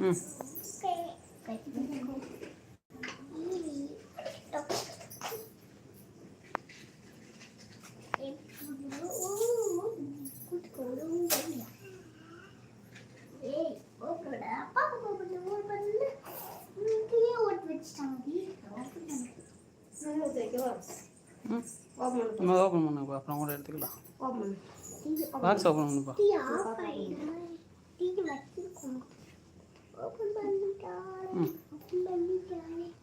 응. நம்ம ஓப்பன் பண்ணுப்பா அப்புறம் கூட எடுத்துக்கலாம் பாக்ஸ் ஓப்பன் பண்ணுப்பா ம் ஸ்மெயில்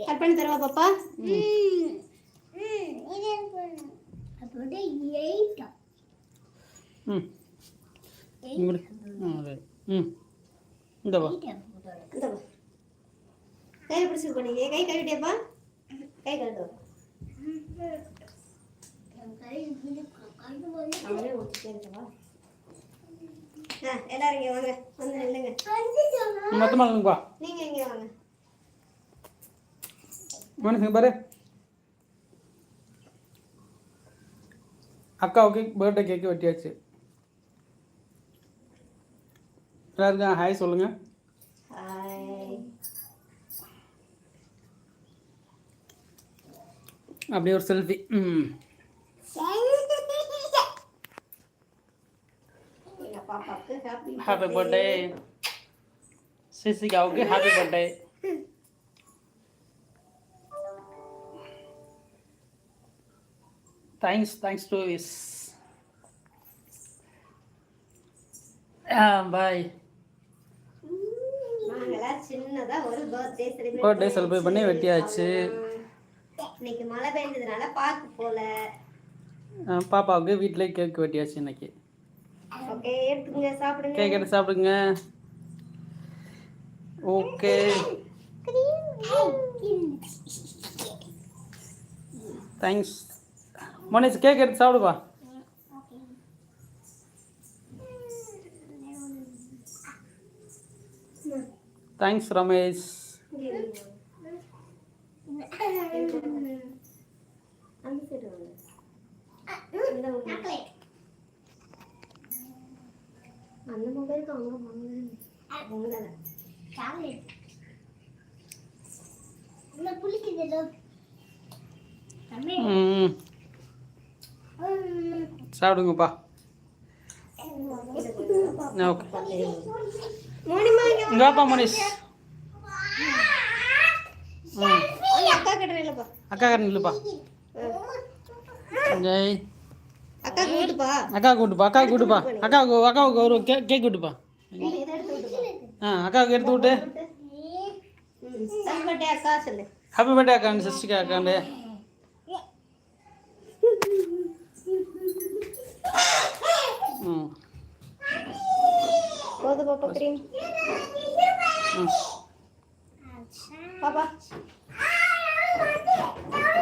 கட் பண்ணி தரவா பாப்பா? ம். ம், இந்த பா. கையை பிடிச்சிட்டு போனீங்க கை கழுவிட்டியாப்பா கை அவனே ஊற்றிட்டே இருக்கவா ஆ எல்லாரும் இங்கே வாங்க. வந்து நில்லுங்க. மொத்தமாக நீங்கள் இங்கே வாங்க. மனுஷங்க பாரு அக்காவுக்கு பர்த்டே கேக்கு வெட்டியாச்சு எல்லாருக்கும் ஹாய் சொல்லுங்க ஹாய் அப்படியே ஒரு செல்ஃபி ம் எங்கள் பாப்பாவுக்கு happy happy birthday சிசிகாவுக்கு happy birthday thanks thanks to is bye birthday celebrate பண்ணி வெட்டியாச்சு. இன்னைக்கு மழை பெஞ்சதுனால பார்க்க போல. பாப்பாவுக்கு வீட்டிலே கேக் வெட்டியாச்சு இன்னைக்கு. ஓகே எடுத்துக்கங்க சாப்பிடுங்க. கேக் எடுத்து சாப்பிடுங்க. ஓகே. தேங்க்ஸ் மனேஷ் கேக் எடுத்து சாப்பிடுப்பா. தேங்க்ஸ் ரமேஷ். அந்த மொபைலுக்கு அவங்க வாங்க. சாக்லேட் புளிக்குது சாப்பிடுங்கப்பா. ஓகே. இங்கேப்பா மனிஷ் அக்கா கட்டணம் இல்லைப்பா ஜெய் அக்கா கூட்டுப்பா அக்கா கூட்டுப்பா. அக்கா கூட்டுப்பா அக்கா அக்காவுக்கு ஒரு கே கேக் விட்டுப்பா ஆ அக்காவுக்கு எடுத்து விட்டு. ஹாப்பி பர்த்டே அக்கா சொல்லு. ஹாப்பி பர்த்டே அக்காண்டு சஷ்டிகா அக்காண்டே. Hum. Quando vou para o Papá. Ah, eu